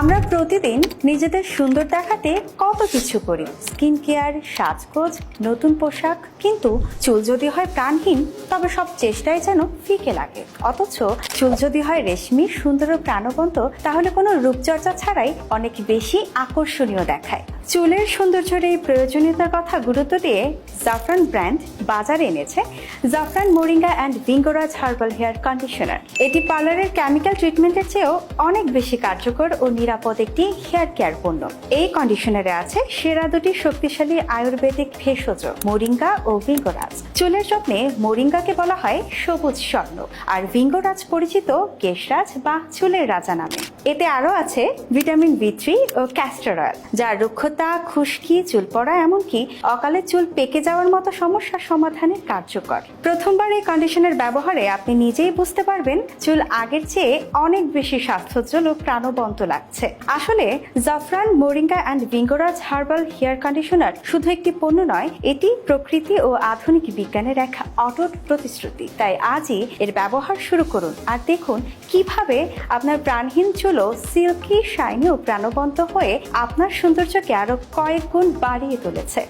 আমরা প্রতিদিন নিজেদের সুন্দর দেখাতে কত কিছু করি। স্কিন কেয়ার সাজগোজ, নতুন পোশাক। কিন্তু চুল যদি হয় প্রাণহীন, তবে সব চেষ্টাই যেন ফিকে লাগে। অথচ চুল যদি হয় রেশমি, সুন্দর ও প্রাণবন্ত, তাহলে কোনো রূপচর্চা ছাড়াই অনেক বেশি আকর্ষণীয় দেখায়। চুলের সৌন্দর্যের এই প্রয়োজনীয়তার কথা গুরুত্ব দিয়ে জাফরান ব্র্যান্ড বাজারে এনেছে Jafran moringa and Bhringraj herbal hair conditioner. এটি পার্লারের কেমিক্যাল ট্রিটমেন্টের চেয়েও অনেক বেশি কার্যকর ও নিরাপদ একটি হেয়ার কেয়ার পণ্য। এই কন্ডিশনারে আছে সেরা দুটি শক্তিশালী আয়ুর্বেদিক ভেষজ, মোরিঙ্গা ও ভিঙ্গোরাজ। চুলের যত্নে মোরিঙ্গাকে বলা হয় সবুজ স্বর্ণ আর ভিঙ্গোরাজ পরিচিত কেশরাজ বা চুলের রাজা নামে। এতে আরও আছে ভিটামিন বি থ্রি ও ক্যাস্টর অয়েল যা রুক্ষতা খুশকি চুল পড়া এমনকি অকালে চুল পেকে যাওয়ার মতো সমস্যার সমাধানে কার্যকর। প্রথমবার এই কন্ডিশনের ব্যবহারে আপনি নিজেই বুঝতে পারবেন চুল আগের চেয়ে অনেক বেশি স্বাস্থ্যোজ্জ্বল ও প্রাণবন্ত লাগছে। আসলে Jafran, moringa and Bhringraj herbal hair conditioner শুধু একটি পণ্য নয়, এটি প্রকৃতি ও আধুনিক বিজ্ঞানের এক অটুট প্রতিশ্রুতি। তাই আজই এর ব্যবহার শুরু করুন আর দেখুন কীভাবে আপনার প্রাণহীন চুলও সিল্কি শাইনি ও প্রাণবন্ত হয়ে আপনার সৌন্দর্যকে আরও কয়েক গুণ বাড়িয়ে তুলেছে।